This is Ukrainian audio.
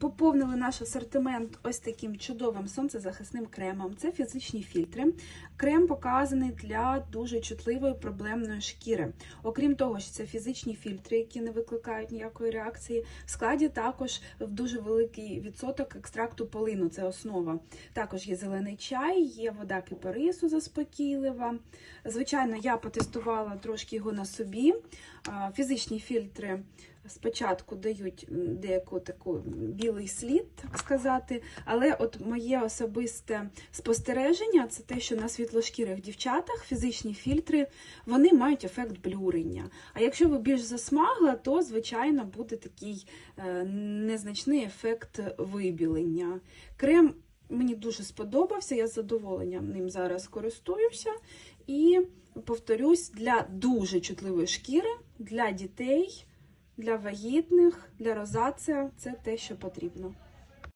Поповнили наш асортимент ось таким чудовим сонцезахисним кремом. Це фізичні фільтри. Крем показаний для дуже чутливої проблемної шкіри. Окрім того, що це фізичні фільтри, які не викликають ніякої реакції. В складі також в дуже великий відсоток екстракту полину. Це основа. Також є зелений чай, є вода кипарису заспокійлива. Звичайно, я потестувала трошки його на собі. Фізичні фільтри спочатку дають деяку таку білий слід, так сказати. Але от моє особисте спостереження це те, що на світлошкірих дівчатах фізичні фільтри вони мають ефект блюрення. А якщо ви більш засмагла, то звичайно буде такий е, незначний ефект вибілення. Крем мені дуже сподобався, я з задоволенням ним зараз користуюся. І повторюсь, для дуже чутливої шкіри, для дітей, для вагітних, для розація це те, що потрібно.